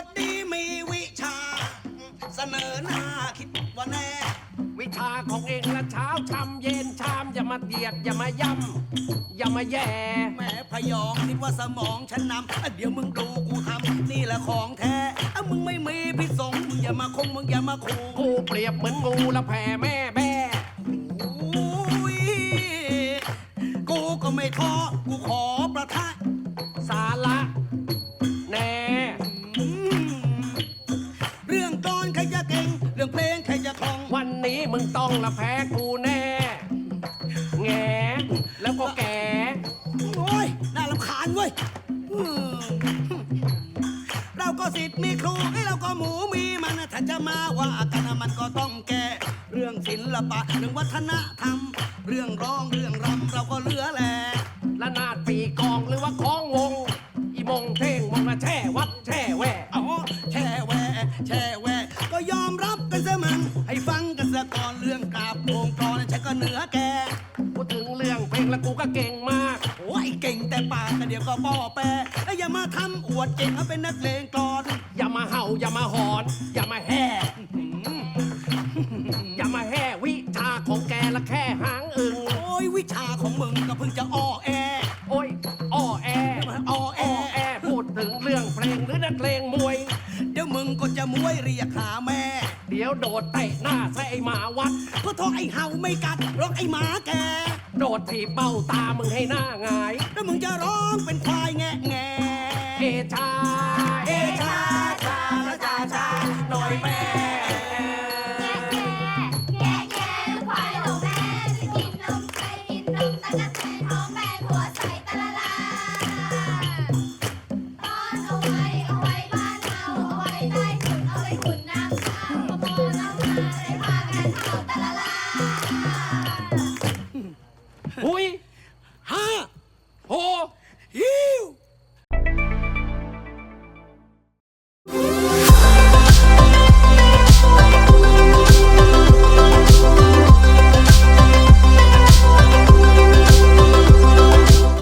คนดีมีวิชา เสนอหน้าคิดว่าแน่ วิชาของเองละเช้าชำเย็นชามอย่ามาเดียดอย่ามาย่ำอย่ามาแย่แม่พยองคิดว่าสมองฉันนำเดี๋ยวมึงดูกูทำนี่แหละของแท้อะมึงไม่มีพิษสงฆ์มึงอย่ามาคงมึงอย่ามาขู่ กูเปรียบเหมือนงูละแผ่แม่ ต้องละแพ้กูแน่แงแล้วก็แกโอ้ยน่ารำคาญเว้ยอืมเราก็สิทธิ์มีครูให้เราก็หมูมีมันถ้าจะมาว่ากันมันก็ต้องแก้เรื่องศิลปะเรื่องวัฒนธรรม เรื่องร้องเรื่องรำเราก็เหลือแหละละ ฟังกันซะก่อนเรื่องกราบโงกรฉันก็เหนือแกพูดถึงเรื่องเพลงแล้วกูก็เก่งมากโอ้ยเก่งแต่ปากแต่เดี๋ยวก็ป้อแปรแล้วอย่ามาทำอวดเก่งเอาเป็นนักเลงกลอน อย่ามาเห่าอย่ามาหอน อย่ามาแห่อย่ามาแห่วิชาของแกละแค่หางอึงโอ้ยวิชาของมึงก็เพิ่งจะอ้อแอ โอ้ยอ้อแออ้อแออ้อแอพูดถึงเรื่องเพลงหรือนักเลงมวย เดี๋ยวมึงก็จะมวยเรียกหาแม่ เดี๋ยวโดดเตะหน้าใส่ไอ้หมาวัด เพราะท้อไอ้เห่าไม่กัดร้องไอ้หมาแก โดดถีบเบ้าตามึงให้หน้าหงาย แล้วมึงจะร้องเป็นควายแงะแงเอชา เอชาชาละชาชาหน่อยแม่ Yee!